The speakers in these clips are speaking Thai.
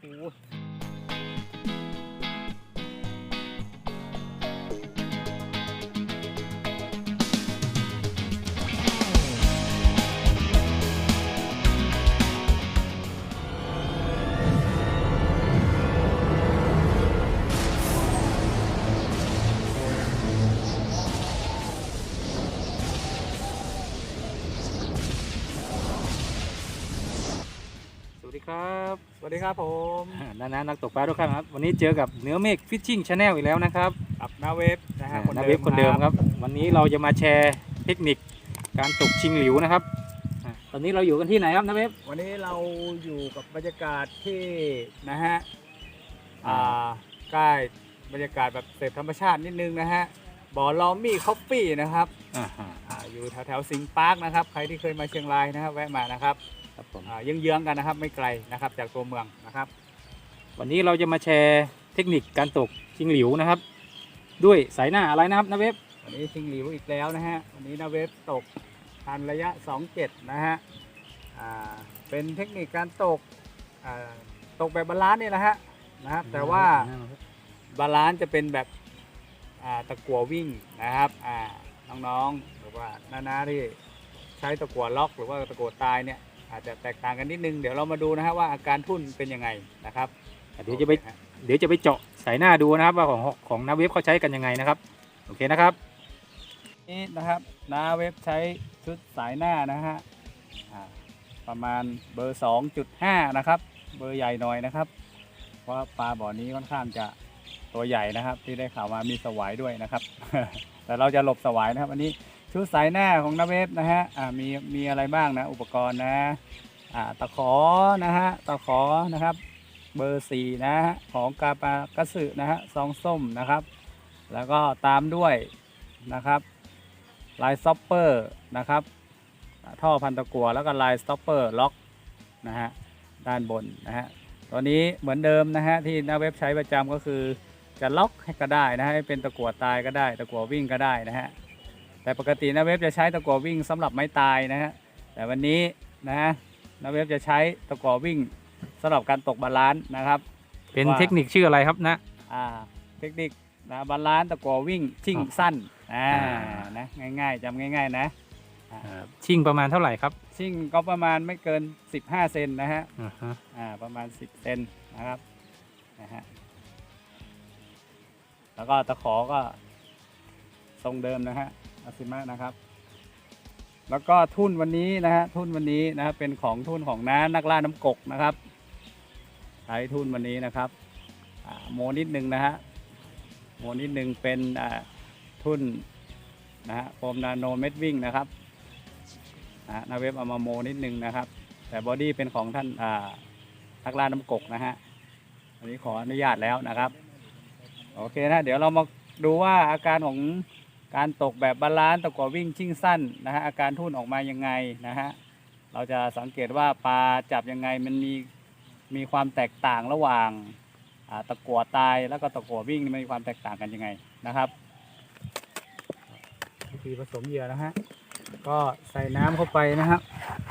โอ้ ครับสวัสดีครับผมนานานักตกปลาทุกท่านครับ วันนี้เจอกับเนื้อเมฆฟิชชิ่งชาแนลอีกแล้วนะครับกับนาเวฟนะฮะนาเว็บคนเดิมครับ วันนี้เราจะมาแชร์เทคนิคการตกชิงหลิวนะครับอะตอนนี้เราอยู่กันที่ไหนครับนาเว็บวันนี้เราอยู่กับบรรยากาศที่นะฮะอ่าใกล้บรรยากาศแบบเสพธรรมชาตินิดนึงนะฮะบ่อลอมมี่คอฟฟี่นะครับอ่าฮะอ่าอยู่แถวแถวๆสิงห์ปาร์คนะครับ ใครที่เคยมาเชียงรายนะครับแวะมานะครับ ครับผมอ่าเยื้องๆกันนะครับ ไม่ไกลนะครับ จากตัวเมืองนะครับ วันนี้เราจะมาแชร์เทคนิคการตกชิงหลิวนะครับ ด้วยสายหน้าอะไรนะครับนาเว็บวันนี้ชิงหลิวอีกแล้วนะฮะวันนี้นาเวฟตกทันระยะ 27 นะฮะอ่าเป็นเทคนิคการตกอ่าตกแบบบาลานซ์นี่แหละฮะนะครับแต่ว่าบาลานซ์จะเป็นแบบอ่าตะกั่ววิ่งนะครับอ่าน้องๆหรือว่าน้าๆที่ใช้ตะกั่วล็อก หรือว่าตะกั่วตายเนี่ย อาจจะแตกต่างกันนิดนึงเดี๋ยวเรามาดูนะฮะว่าอาการทุ่นเป็นยังไงนะครับเดี๋ยวจะไปโอคฮเดี๋ยวจะไปเจาะสายหน้าดูนะครับว่าของของนาเว็บเขาใช้กันยังไงนะครับโอเคนะครับนี่นะครับนาเว็บใช้ชุดสายหน้านะฮะอ่าประมาณเบอร์ 2.5 นะครับ เบอร์ใหญ่หน่อยนะครับ เพราะปลาบ่อนี้ค่อนข้างจะตัวใหญ่นะครับ ที่ได้ข่าวมามีสวายด้วยนะครับ แต่เราจะหลบสวายนะครับอันนี้ ชุดสายหน้าของนาเวฟนะฮะอ่ามีมีอะไรบ้างนะอุปกรณ์นะอ่าตะขอนะฮะตะขอนะครับ เบอร์สี่นะฮะของกาปากระสือนะฮะซองส้มนะครับ แล้วก็ตามด้วยนะครับลายซอปเปอร์นะครับท่อพันตะกัวแล้วก็ลายซอปเปอร์ล็อกนะฮะด้านบนนะฮะตัวนี้เหมือนเดิมนะฮะที่หน้าเว็บใช้ประจำก็คือจะล็อกให้ก็ได้นะฮะให้เป็นตะกัวตายก็ได้ ตะกัววิ่งก็ได้นะฮะ แต่ปกติหน้าเว็บจะใช้ตะกัววิ่งสำหรับไม้ตายนะฮะแต่วันนี้นะฮะหน้าเว็บจะใช้ตะกัววิ่งสำหรับการตกบาลานซ์นะครับ เป็นว่าเทคนิคชื่ออะไรครับนะอ่าเทคนิคนะบาลานซ์ตะกัววิ่งชิ่งอ๋อสั้นอ่าอ่านนะง่ายๆจำง่าย ๆ นะชิงประมาณเท่าไหร่ครับ ชิ่งก็ประมาณไม่เกิน 15 เซนนะฮะอ่าฮะอ่าประมาณ 10 เซนนะครับนะฮะแล้วก็ตะขอก็ทรงเดิมนะฮะ อาซิมะนะครับ แล้วก็ทุ่นวันนี้นะฮะทุ่นวันนี้นะครับเป็นของทุ่นของน้านักล่าน้ำกกนะครับใช้ทุ่นวันนี้นะครับโมนิดนึงนะฮะโมนิดนึงเป็นทุ่นนะฮะโฟมนาโนเม็ดวิ่งนะครับนะนาเว็บเอามาโมนิดนึงนะครับ แต่บอดี้เป็นของท่านนักล่าน้ำกกนะฮะอันนี้ขออนุญาตแล้วนะครับ โอเคนะเดี๋ยวเรามาดูว่าอาการของ การตกแบบบาลานซ์ตะกั่ววิ่งชิ่งสั้นนะฮะอาการทุ่นออกมายังไงนะฮะเราจะสังเกตว่าปลาจับยังไงมันมีมีความแตกต่างระหว่างตะกั่วตายแล้วก็ตะกั่ววิ่งมันมีความแตกต่างกันยังไงนะครับวิธีผสมเหยื่อนะฮะก็ใส่น้ำเข้าไปนะครับ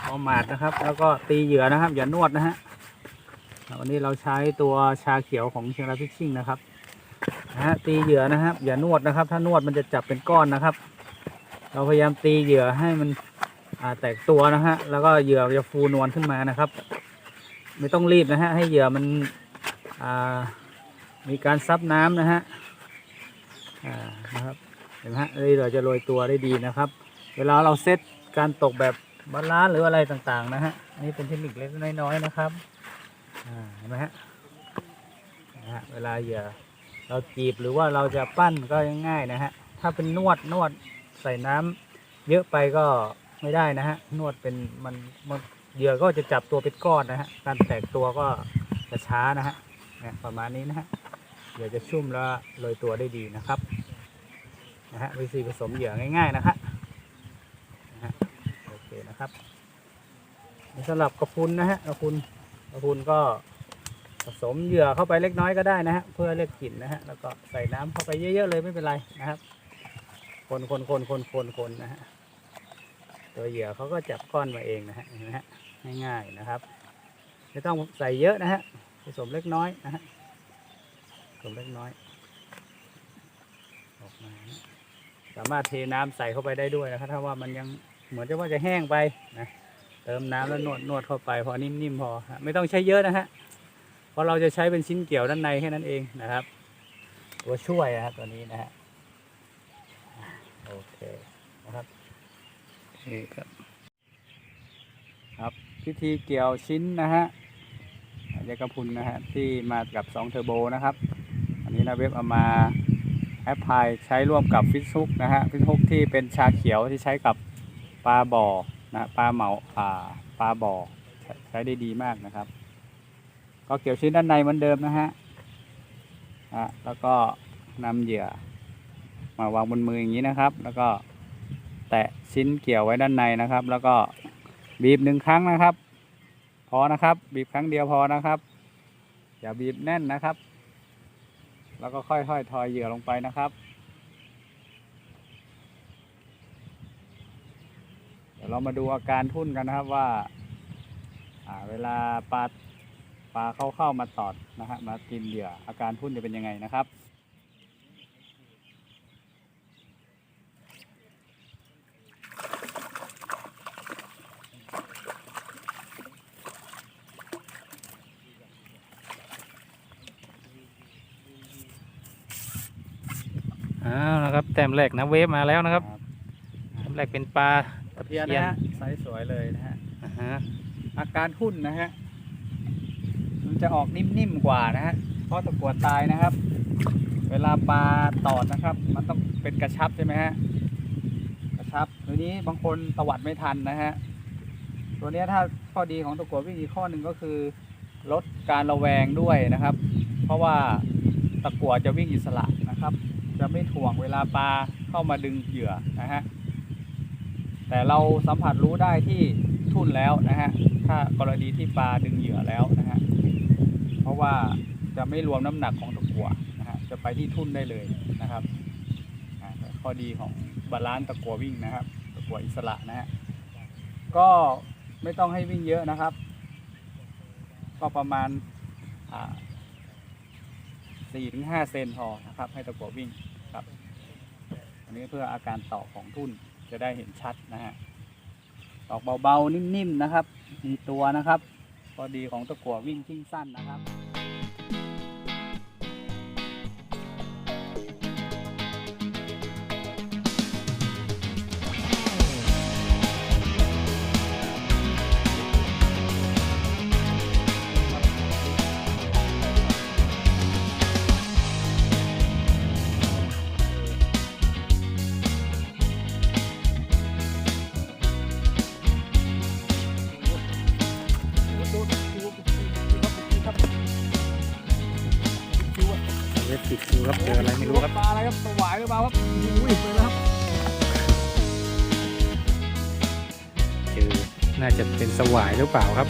พอหมาดนะครับ แล้วก็ตีเหยื่อนะครับอย่านวดนะฮะวันนี้เราใช้ตัวชาเขียวของเชียงรายฟิชชิ่งนะครับ นะฮะตีเหยื่อนะครับ อย่านวดนะครับ ถ้านวดมันจะจับเป็นก้อนนะครับ เราพยายามตีเหยื่อให้มันแตกตัวนะฮะแล้วก็เหยื่อจะฟูนวลขึ้นมานะครับ ไม่ต้องรีบนะฮะให้เหยื่อมันมีการซับน้ำนะฮะนะครับเห็นไหมฮะนี่เราจะโรยตัวได้ดีนะครับ เวลาเราเซตการตกแบบบาลานซ์หรืออะไรต่างๆนะฮะอันนี้เป็นเทคนิคเล็กน้อยๆนะครับเห็นไหมฮะเวลาเหยื่อ เราจีบหรือว่าเราจะปั้นก็ง่ายนะฮะ ถ้าเป็นนวดนวดใส่น้ำเยอะไปก็ไม่ได้นะฮะ นวดเป็นมันมันเหยื่อก็จะจับตัวเป็นก้อนนะฮะ การแตกตัวก็จะช้านะฮะนี่ยประมาณนี้นะฮะเหยื่อจะชุ่มแล้วโรยตัวได้ดีนะครับนะฮะวิธีผสมเหยื่อง่ายๆนะฮะนะฮะโอเคนะครับสำหรับกระพุนนะฮะกระพุนกระพุนก็ ผสมเหยื่อเข้าไปเล็กน้อยก็ได้นะฮะเพื่อเรียกกลิ่นนะฮะแล้วก็ใส่น้ำเข้าไปเยอะๆเลยไม่เป็นไรนะครับ คนคนคนคนคนคนนะฮะตัวเหยื่อเขาก็จับก้อนมาเองนะฮะเห็นไหมฮะง่ายๆนะครับไม่ต้องใส่เยอะนะฮะผสมเล็กน้อยนะฮะผสมเล็กน้อยออกมาสามารถเทน้ำใส่เข้าไปได้ด้วยนะครับ ถ้าว่ามันยังเหมือนจะว่าจะแห้งไปนะเติมน้ำแล้วนวดนวดเข้าไปพอนิ่มๆพอ ไม่ต้องใช้เยอะนะฮะ ราะเราจะใช้เป็นชิ้นเกี่ยวด้านในแค่นั้นเองนะครับ ตัวช่วยนะครับตัวนี้นะฮะโอเคนะครับนี่ครับ ครับพิธีเกี่ยวชิ้นนะฮะยากระพุนนะฮะที่มากับ2เทอร์โบนะครับ อันนี้นะเว็บเอามาแอปพลายใช้ร่วมกับฟิชฮุกนะฮะฟิชฮุกที่เป็นชาเขียวที่ใช้กับปลาบ่อนะปลาเหมาปลาปลาบ่อใช้ได้ดีมากนะครับ ก็เกี่ยวชิ้นด้านในเหมือนเดิมนะฮะอะแล้วก็นำเหยื่อมาวางบนมืออย่างนี้นะครับ แล้วก็แตะชิ้นเกี่ยวไว้ด้านในนะครับ แล้วก็บีบหนึ่งครั้งนะครับ พอนะครับ บีบครั้งเดียวพอนะครับ อย่าบีบแน่นนะครับ แล้วก็ค่อยๆทอยเหยื่อลงไปนะครับเดี๋ยวเรามาดูอาการทุ่นกันนะครับว่าเวลาปลา ลาเข้าเข้ามาตอดนะฮะมากินเหยื่ออาการทุ่นจะเป็นยังไงนะครับ อ้าวนะครับแต้มแรกนะเวฟมาแล้วนะครับแต้มแรกเป็นปลาตะเพียนนะฮะไซส์สวยเลยนะฮะ อ่าฮะอาการทุ่นนะฮะมัน จะออกนิ่มๆกว่านะฮะเพราะตะกัวตายนะครับ เวลาปลาตอดนะครับ มันต้องเป็นกระชับใช่ไหมฮะกระชับทีนี้บางคนตวัดไม่ทันนะฮะตัวนี้ถ้าข้อดีของตะกัววิ่งอีกข้อหนึ่งก็คือ ลดการระแวงด้วยนะครับ เพราะว่าตะกัวจะวิ่งอิสระนะครับ จะไม่ถ่วงเวลาปลาเข้ามาดึงเหยื่อนะฮะแต่เราสัมผัสรู้ได้ที่ทุ่นแล้วนะฮะ ถ้ากรณีที่ปลาดึงเหยื่อแล้วนะฮะ ราะว่าจะไม่รวมน้ำหนักของตะกั่วนะฮะจะไปที่ทุ่นได้เลยนะครับข้อดีของบาลานซ์ตะกั่ววิ่งนะครับ ตะกั่วอิสระนะฮะก็ไม่ต้องให้วิ่งเยอะนะครับ ก็ประมาณสี่ถึงห้าเซนพอนะครับ ให้ตะกั่ววิ่งครับอันนี้เพื่ออาการต่อของทุ่นจะได้เห็นชัดนะฮะตอกเบาๆนิ่มๆนะครับ มีตัวนะครับข้อดีของตะกั่ววิ่งทิ้งสั้นนะครับ เวฟติดคิวครับเจออะไรไม่รู้ครับปลาอะไรครับสวายหรือเปล่าครับอุ้ยเลยนะครับเจอน่าจะเป็นสวายหรือเปล่าครับ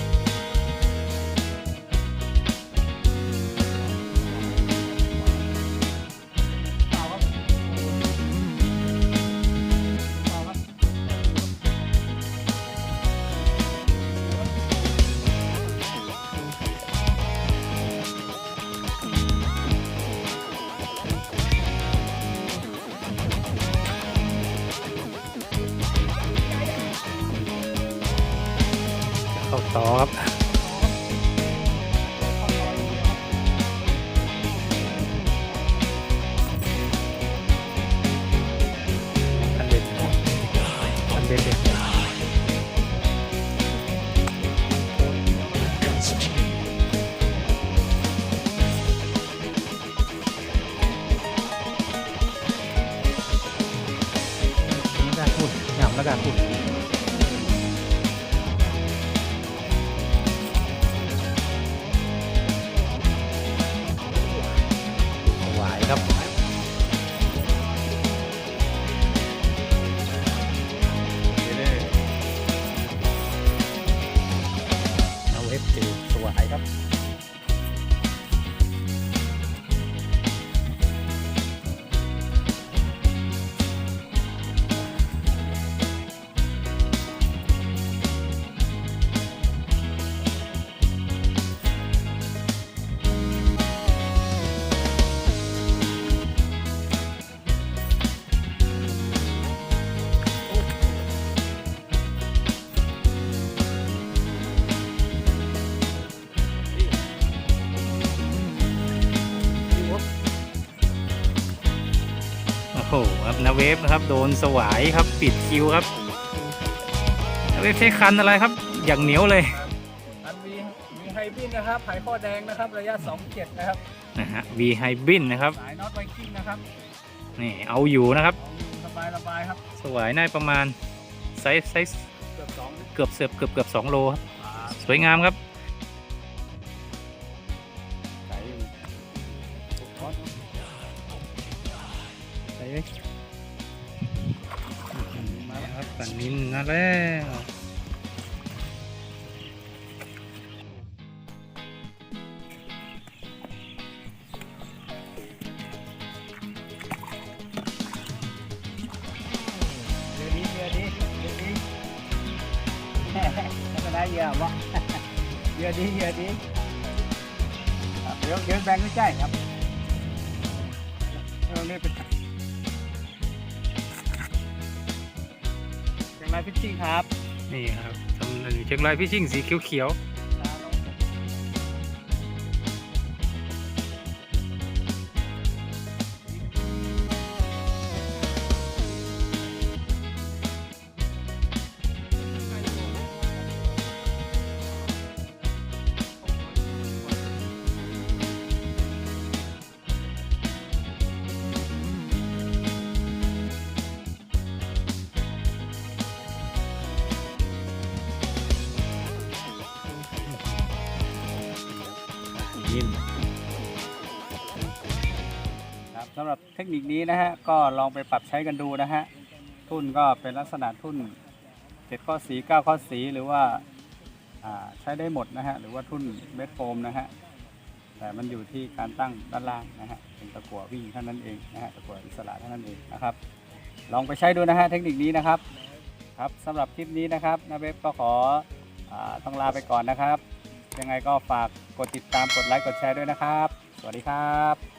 โหครับนาเวฟนะครับโดนสวายครับปิดคิวครับนาเวฟใช้คันอะไรครับ อย่างเหนียวเลยอันมีมีไฮบินนะครับไผ่ข้อแดงนะครับ ระยะ27นะครับนะฮะวีไฮบินนะครับสายน็อตไวกิ้งนะครับนี่เอาอยู่นะครับสบายระบายครับ สวายน่าประมาณไซส์ไซส์เกือบสองเกือบเสือบเกือบเกือบสองโลครับอ่าสวยงามครับ แล้วเดี๋ยวนี้เดี๋ยวนี้เดี๋ยวนี้ไม่เป็นไรเยอะวะเยอะดีเยอะดีเดี๋ยวเดี๋ยวแบ่งไม่ใช่ครับเราเรียกเป็น ไล่พิชชิ่งครับ นี่ครับทำหนึ่งเชียงรายพิชชิ่งสีเขียวๆ นิ่มครับสำหรับเทคนิคนี้นะฮะก็ลองไปปรับใช้กันดูนะฮะทุ่นก็เป็นลักษณะทุ่นเจ็ดข้อสีเก้าข้อสีหรือว่าาใช้ได้หมดนะฮะหรือว่าทุ่นเม็ดโฟมนะฮะแต่มันอยู่ที่การตั้งด้านล่างนะฮะเป็นตะกั่ววิ่งเท่านั้นเองนะฮะตะกั่วอิสระเท่านั้นเองนะครับ ลองไปใช้ดูนะฮะเทคนิคนี้นะครับครับสำหรับคลิปนี้นะครับนาเบฟก็ขออต้องลาไปก่อนนะครับ ยังไงก็ฝากกดติดตามกดไลค์กดแชร์ด้วยนะครับ สวัสดีครับ